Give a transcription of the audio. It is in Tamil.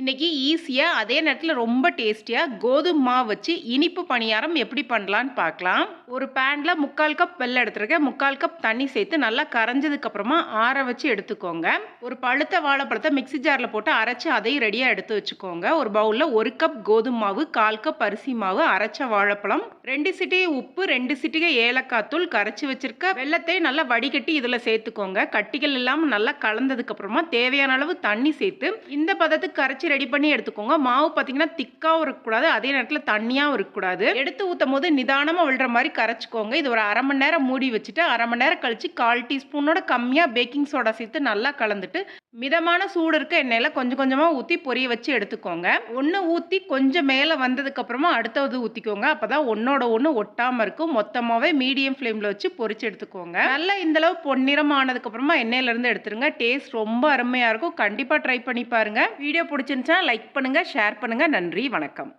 இன்னைக்கு ஈஸியாக அதே நேரத்தில் ரொம்ப டேஸ்டியாக கோதுமை மாவு வச்சு இனிப்பு பணியாரம் எப்படி பண்ணலான்னு பார்க்கலாம். ஒரு பேனில் முக்கால் கப் வெள்ளம் எடுத்துருக்கேன். முக்கால் கப் தண்ணி சேர்த்து நல்லா கரைஞ்சதுக்கப்புறமா ஆற வச்சு எடுத்துக்கோங்க. ஒரு பழுத்த வாழைப்பழத்தை மிக்ஸி ஜாரில் போட்டு அரைச்சி அதையும் ரெடியாக எடுத்து வச்சுக்கோங்க. ஒரு பவுலில் ஒரு கப் கோதுமை மாவு கால் கப் அரிசி மாவு அரைச்ச வாழைப்பழம் ரெண்டு சிட்டிகை உப்பு ரெண்டு சிட்டிகை ஏலக்காய் தூள் கரைச்சி வச்சிருக்க வெள்ளத்தை நல்லா வடிகட்டி இதில் சேர்த்துக்கோங்க. கட்டிகள் இல்லாமல் நல்லா கலந்ததுக்கு அப்புறமா தேவையான அளவு தண்ணி சேர்த்து இந்த பதத்துக்கு கரைச்சி ரெடி பண்ணி எடுத்துக்கோங்க. மாவு பார்த்தீங்கன்னா திக்காகவும் இருக்கக்கூடாது அதே நேரத்தில் தண்ணியாகவும் இருக்கக்கூடாது. எடுத்து ஊற்றும் போது நிதானமாக விழுற மாதிரி கரைச்சிக்கோங்க. இது ஒரு அரை மணி நேரம் மூடி வச்சுட்டு அரை மணி நேரம் கழித்து கால் டீஸ்பூனோட கம்மியாக பேக்கிங் சோடா சேர்த்து நல்லா கலந்துட்டு மிதமான சூடு இருக்க எண்ணெயில் கொஞ்சம் கொஞ்சமாக ஊற்றி பொரிய வச்சு எடுத்துக்கோங்க. ஒன்று ஊற்றி கொஞ்சம் மேலே வந்ததுக்கப்புறமா அடுத்தது ஊற்றிக்கோங்க அப்போ தான் ஒன்றோட ஒன்று ஒட்டாமல் இருக்கும். மொத்தமாகவே மீடியம் ஃப்ளேமில் வச்சு பொரிச்சு எடுத்துக்கோங்க. நல்லா இந்தளவு பொன்னிறம் ஆனதுக்கப்புறமா எண்ணெயிலேருந்து எடுத்துருங்க. டேஸ்ட் ரொம்ப அருமையாக இருக்கும். கண்டிப்பாக ட்ரை பண்ணி பாருங்கள் வீடியோ பிடிச்சிருந்துச்சா லைக் பண்ணுங்கள் ஷேர் பண்ணுங்கள் நன்றி. வணக்கம்.